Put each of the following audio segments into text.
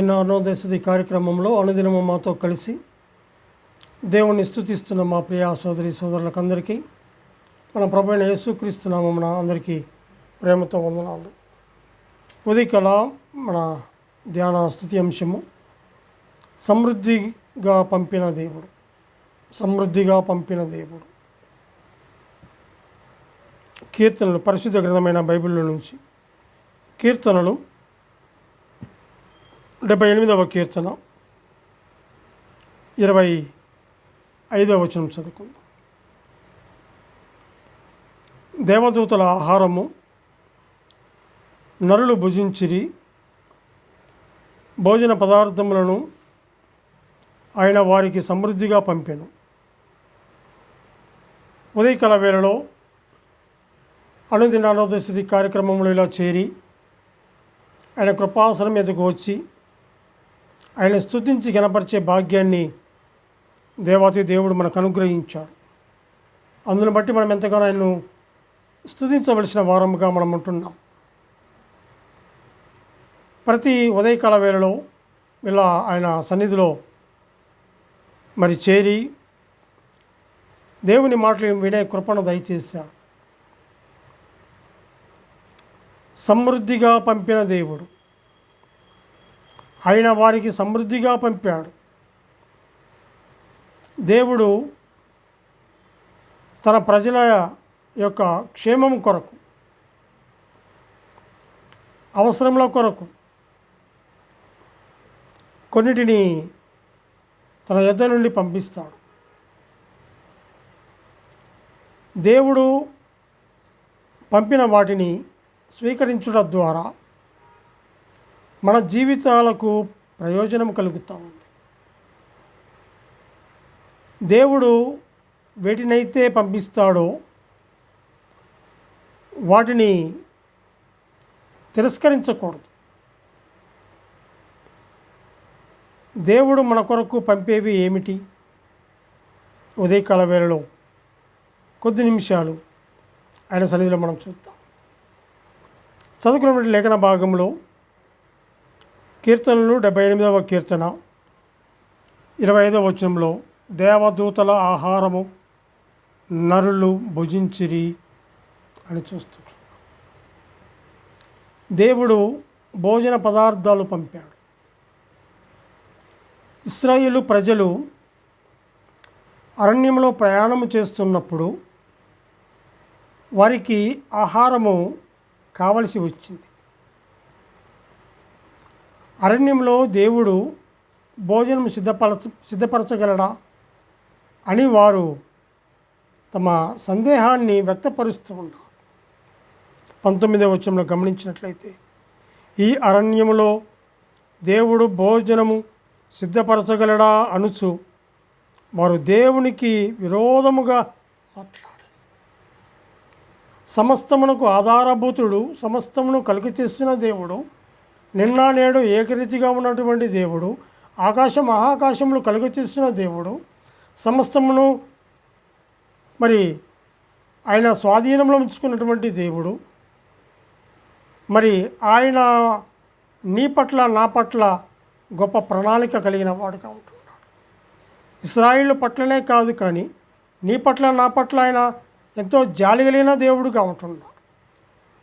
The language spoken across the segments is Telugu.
అనుదిన దశది కార్యక్రమంలో అనుదినము మాతో కలిసి దేవుణ్ణి స్థుతిస్తున్న మా ప్రియ సోదరి సోదరులకందరికీ మన ప్రభు అయిన యేసుక్రీస్తు నామమున అందరికీ ప్రేమతో వందనాలు. ఉదయకల మన ధ్యాన స్థుతి అంశము సమృద్ధిగా పంపిన దేవుడు సమృద్ధిగా పంపిన దేవుడు. కీర్తనలు పరిశుద్ధ గ్రంథమైన బైబిల్లో నుంచి కీర్తనలు డెబ్బై ఎనిమిదవ కీర్తన. ఇరవై ఐదవ వచనం చదువుకుందాం. దేవదూతల ఆహారము నరులు భుజించిరి భోజన పదార్థములను ఆయన వారికి సమృద్ధిగా పంపాను. ఉదయకాల వేళలో అనుదిన స్థితి కార్యక్రమంలో ఇలా చేరి ఆయన కృపాసనం మీదకు వచ్చి ఆయన స్థుతించి గనపరిచే భాగ్యాన్ని దేవాతి దేవుడు మనకు అనుగ్రహించాడు. అందును బట్టి మనం ఎంతగానో ఆయన్ను స్థుతించవలసిన వారముగా మనం ఉంటున్నాం. ప్రతి ఉదయకాల వేళలో ఇలా ఆయన సన్నిధిలో మరి చేరి దేవుని మాటలు వినే కృపను దయచేశాడు. సమృద్ధిగా పంపిన దేవుడు. ఆయన వారికి సమృద్ధిగా పంపాడు. దేవుడు తన ప్రజల యొక్క క్షేమం కొరకు అవసరముల కొరకు కొన్నిటిని తన యొద్ద నుండి పంపిస్తాడు. దేవుడు పంపిన వాటిని స్వీకరించడం ద్వారా మన జీవితాలకు ప్రయోజనం కలుగుతూ. ఉంది దేవుడు వేటినైతే పంపిస్తాడో వాటిని తిరస్కరించకూడదు. దేవుడు మన కొరకు పంపేవి ఏమిటి? ఉదయకాల వేళలో కొద్ది నిమిషాలు ఆయన సన్నిధిలో మనం చూద్దాం. చదువుకున్నటువంటి లేఖన భాగంలో కీర్తనలు డెబ్బై ఎనిమిదవ కీర్తన ఇరవై ఐదవ వచనంలో దేవదూతల ఆహారము నరులు భుజించిరి అని చూస్తుంటున్నాం దేవుడు భోజన పదార్థాలు పంపాడు. ఇస్రాయిలు ప్రజలు అరణ్యంలో ప్రయాణము చేస్తున్నప్పుడు వారికి ఆహారము కావలసి వచ్చింది. అరణ్యంలో దేవుడు భోజనం సిద్ధపరచ సిద్ధపరచగలడా? అని వారు తమ సందేహాన్ని వ్యక్తపరుస్తూ ఉన్నారు. పంతొమ్మిదవ వచ్చంలో గమనించినట్లయితే ఈ అరణ్యములో దేవుడు భోజనము సిద్ధపరచగలడా అనుచు వారు దేవునికి విరోధముగా మాట్లాడారు. సమస్తమునకు ఆధారభూతుడు సమస్తమును కలుగు చేసిన దేవుడు నిన్న నేడు ఏకరీతిగా ఉన్నటువంటి దేవుడు ఆకాశం మహాకాశములు కలుగచేసిన దేవుడు సమస్తమును మరి ఆయన స్వాధీనంలో ఉంచుకున్నటువంటి దేవుడు. మరి ఆయన నీ పట్ల నా పట్ల గొప్ప ప్రణాళిక కలిగిన వాడుగా ఉంటున్నాడు. ఇస్రాయిల్ పట్లనే కాదు కానీ నీ పట్ల నా పట్ల ఆయన ఎంతో జాలి కలిగిన దేవుడుగా ఉంటున్నాడు.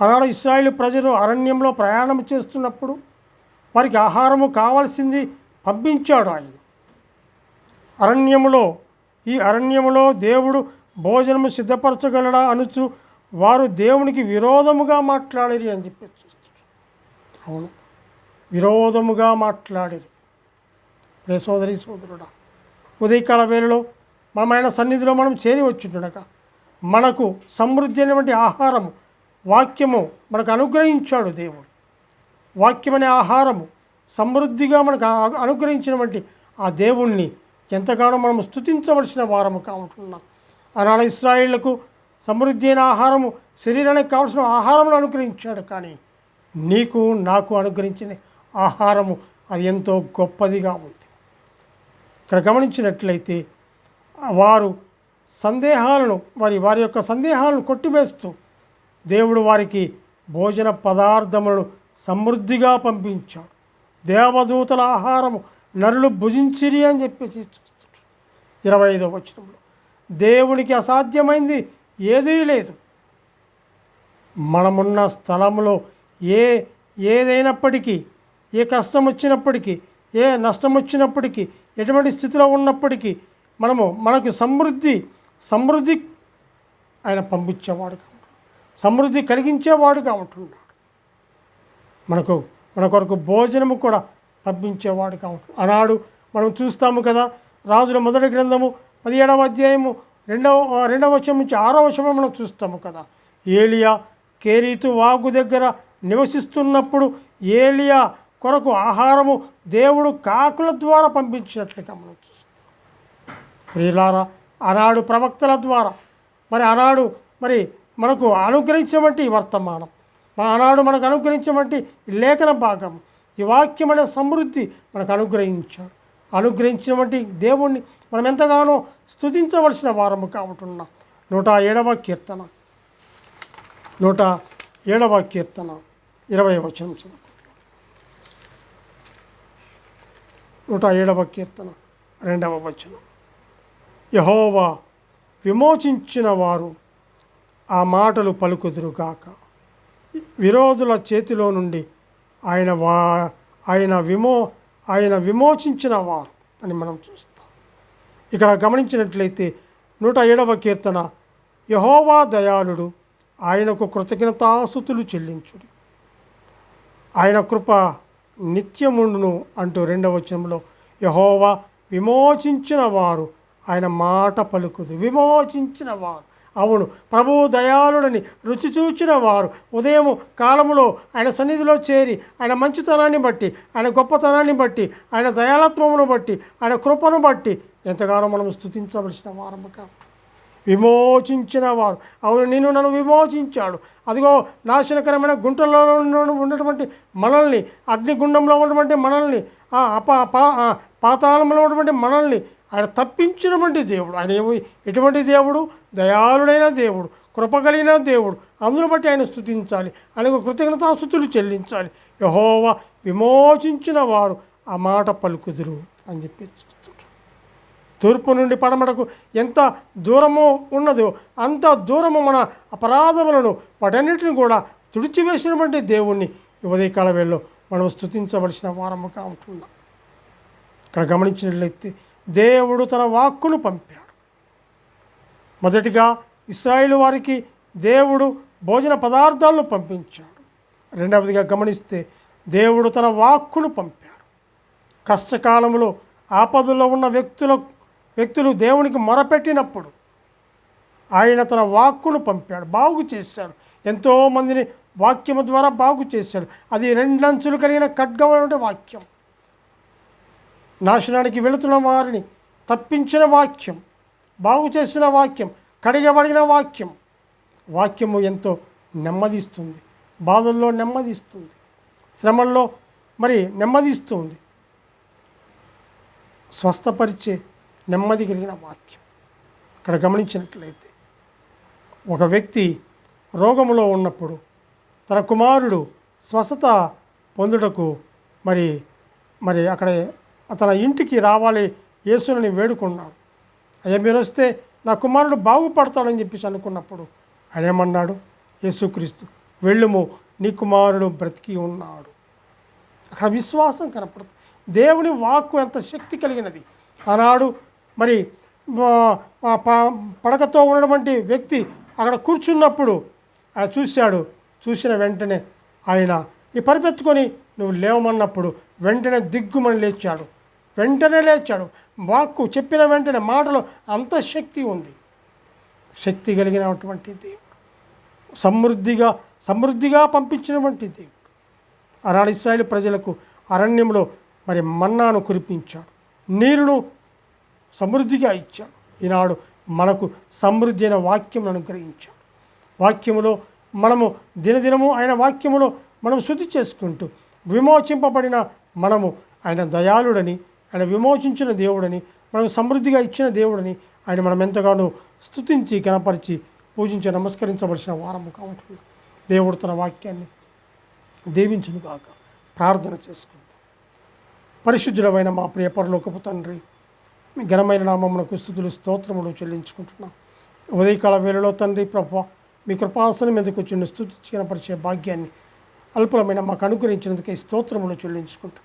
ఆనాడు ఇస్రాయిల్ ప్రజలు అరణ్యంలో ప్రయాణం చేస్తున్నప్పుడు వారికి ఆహారము కావాల్సింది పంపించాడు ఆయన. అరణ్యములో ఈ అరణ్యములో దేవుడు భోజనము సిద్ధపరచగలడా అనుచు వారు దేవునికి విరోధముగా మాట్లాడిరి అని చెప్పి చూస్తారు అవును విరోధముగా మాట్లాడిరి. రే సోదరి సోదరుడా ఉదయకాల వేళలో మనమైన సన్నిధిలో మనం చేరి వచ్చిండగా మనకు సమృద్ధి అయినటువంటి ఆహారము వాక్యము మనకు అనుగ్రహించాడు దేవుడు. వాక్యం అనే ఆహారము సమృద్ధిగా మనకు అనుగ్రహించినటువంటి ఆ దేవుణ్ణి ఎంతగానో మనం స్తుతించవలసిన వారము కావుంటున్నాం ఆనాడు ఇస్రాయిళ్ళకు సమృద్ధి అయిన ఆహారము శరీరానికి కావలసిన ఆహారమును అనుగ్రహించాడు. కానీ నీకు నాకు అనుగ్రహించిన ఆహారము అది ఎంతో గొప్పదిగా ఉంది. ఇక్కడ గమనించినట్లయితే వారు సందేహాలను వారి వారి యొక్క సందేహాలను కొట్టివేస్తూ దేవుడు వారికి భోజన పదార్థములను సమృద్ధిగా పంపించాడు. దేవదూతల ఆహారము నరులు భుజించిరి అని చెప్పేసి చూస్తాడు ఇరవై ఐదో వచనంలో. దేవునికి అసాధ్యమైంది ఏదీ లేదు. మనమున్న స్థలంలో ఏ ఏదైనప్పటికీ ఏ కష్టం వచ్చినప్పటికీ ఏ నష్టం వచ్చినప్పటికీ ఎటువంటి స్థితిలో ఉన్నప్పటికీ మనము మనకు సమృద్ధి సమృద్ధి ఆయన పంపించేవాడు ఉంటున్నాడు సమృద్ధి కలిగించేవాడుగా ఉంటున్నాడు మనకు మన కొరకు భోజనము కూడా పంపించేవాడుగా ఉంటున్నాడు ఆనాడు మనం చూస్తాము కదా రాజుల మొదటి గ్రంథము పదిహేడవ అధ్యాయము రెండవ రెండవ వచనం నుంచి ఆరో వచనం మనం చూస్తాము కదా. ఏలియా కేరీతు వాగు దగ్గర నివసిస్తున్నప్పుడు ఏలియా కొరకు ఆహారము దేవుడు కాకుల ద్వారా పంపించినట్లుగా మనం చూస్తాం. ప్రియులారా ఆనాడు ప్రవక్తల ద్వారా మరి ఆనాడు మరి మనకు అనుగ్రహించమంటే ఈ వర్తమానం. మా ఆనాడు మనకు అనుగ్రహించమంటే ఈ లేఖన భాగం. ఈ వాక్యం అనే సమృద్ధి మనకు అనుగ్రహించాడు. అనుగ్రహించినటువంటి దేవుణ్ణి మనం ఎంతగానో స్తుతించవలసిన వారము కావుతున్నాం నూట ఏడవ కీర్తన. నూట ఏడవ కీర్తన. ఇరవై వచనం చదువు నూట ఏడవ కీర్తన. రెండవ వచనం. యహోవా విమోచించిన వారు ఆ మాటలు పలుకుదురుగాక. విరోధుల చేతిలో నుండి ఆయన వా ఆయన విమో ఆయన విమోచించిన వారు అని మనం చూస్తాం. ఇక్కడ గమనించినట్లయితే నూట ఏడవ కీర్తన యహోవా దయాళుడు ఆయనకు కృతజ్ఞతాసుతులు చెల్లించుడు. ఆయన కృప నిత్యముండును అంటూ రెండవ వచనంలో యహోవా విమోచించిన వారు ఆయన మాట పలుకుదు విమోచించిన వారు. అవును. ప్రభువు దయాళుడని రుచి చూచిన వారు ఉదయం కాలములో ఆయన సన్నిధిలో చేరి ఆయన మంచితనాన్ని బట్టి ఆయన గొప్పతనాన్ని బట్టి ఆయన దయాళత్వమును బట్టి ఆయన కృపను బట్టి ఎంతగానో మనం స్థుతించవలసిన వారము విమోచించిన వారు. అవును నిన్ను నన్ను విమోచించాడు. అదిగో నాశనకరమైన గుంటల్లో ఉన్న- ఉన్నటువంటి మనల్ని అగ్నిగుండంలో ఉన్నటువంటి మనల్ని ఆ అప పా- పాతాళంలో ఉన్నటువంటి మనల్ని ఆయన తప్పించినటువంటి దేవుడు. ఆయన ఎటువంటి దేవుడు? దయాళుడైన దేవుడు కృపగలిగిన దేవుడు. అందును బట్టి ఆయన స్థుతించాలి ఆయనకు కృతజ్ఞతాస్థుతులు చెల్లించాలి. యహోవా విమోచించిన వారు ఆ మాట పలుకుదురు అని చెప్పి తూర్పు నుండి పడమటకు ఎంత దూరము ఉన్నదో అంత దూరము మన అపరాధములను వాటన్నిటిని కూడా తుడిచివేసినటువంటి దేవుణ్ణి ఈ ఉదయకాల వేళలో మనం స్థుతించవలసిన వారముగా ఉంటున్నాం. ఇక్కడ గమనించినట్లయితే దేవుడు తన వాక్కును పంపాడు. మొదటిగా ఇస్రాయిల్ వారికి దేవుడు భోజన పదార్థాలను పంపించాడు. రెండవదిగా గమనిస్తే దేవుడు తన వాక్కును పంపాడు. కష్టకాలంలో ఆపదలో ఉన్న వ్యక్తుల వ్యక్తులు దేవునికి మొరపెట్టినప్పుడు ఆయన తన వాక్కును పంపాడు బాగు చేశాడు. ఎంతోమందిని వాక్యము ద్వారా బాగు చేశాడు. అది రెండంచులు కలిగిన ఖడ్గం వాక్యం. నాశనానికి వెళుతున్న వారిని తప్పించిన వాక్యం బాగు చేసిన వాక్యం కడిగబడిన వాక్యం. వాక్యము ఎంతో నెమ్మదిస్తుంది బాధల్లో నెమ్మదిస్తుంది శ్రమల్లో మరి నెమ్మదిస్తుంది. స్వస్థపరిచే నెమ్మది కలిగిన వాక్యం. ఇక్కడ గమనించినట్లయితే ఒక వ్యక్తి రోగములో ఉన్నప్పుడు తన కుమారుడు స్వస్థత పొందుటకు మరి మరి అక్కడ తన ఇంటికి రావాలి యేసునని వేడుకున్నాడు. అయ్యా మీరు వస్తే నా కుమారుడు బాగుపడతాడని చెప్పేసి అనుకున్నప్పుడు ఆయన ఏమన్నాడు? యేసుక్రీస్తు వెళ్ళుము నీ కుమారుడు బ్రతికి ఉన్నాడు. అక్కడ విశ్వాసం కనపడుతుంది. దేవుని వాక్కు ఎంత శక్తి కలిగినది. ఆనాడు మరి పడకతో ఉన్నటువంటి వ్యక్తి అక్కడ కూర్చున్నప్పుడు ఆయన చూశాడు. చూసిన వెంటనే ఆయన ఈ పరిపెత్తుకొని నువ్వు లేవమన్నప్పుడు వెంటనే దిగ్గుమని లేచాడు. వెంటనే లేచాడు. వాక్కు చెప్పిన వెంటనే మాటలో అంత శక్తి ఉంది. శక్తి కలిగినటువంటి దేవుడు. సమృద్ధిగా సమృద్ధిగా పంపించినటువంటి దేవుడు. ఆనాడు ప్రజలకు అరణ్యంలో మరి మన్నాను కురిపించాడు. నీరును సమృద్ధిగా ఇచ్చాడు. ఈనాడు మనకు సమృద్ధి అయిన వాక్యం అనుగ్రహించాడు. వాక్యములో మనము దినదినము ఆయన వాక్యములో మనం శుద్ధి చేసుకుంటూ విమోచింపబడిన మనము ఆయన దయాళుడని ఆయన విమోచించిన దేవుడని మనకు సమృద్ధిగా ఇచ్చిన దేవుడని ఆయన మనం ఎంతగానో స్థుతించి కనపరిచి పూజించి నమస్కరించవలసిన వారము కాబట్టి దేవుడు తన వాక్యాన్ని దీవించును కాక ప్రార్థన చేసుకుందాం. పరిశుద్ధుడమైన మా ప్రియ పరలోకపు తండ్రి మీ ఘనమైన నామమునకు స్థుతులు స్తోత్రములు చెల్లించుకుంటున్నాం. ఉదయకాల వేళలో తండ్రి ప్రభ మీ కృపాసనం మీదకు వచ్చిన స్థుతి కనపరిచే భాగ్యాన్ని అల్పులమైన మాకు అనుగ్రహించినందుకే స్తోత్రములు చెల్లించుకుంటాం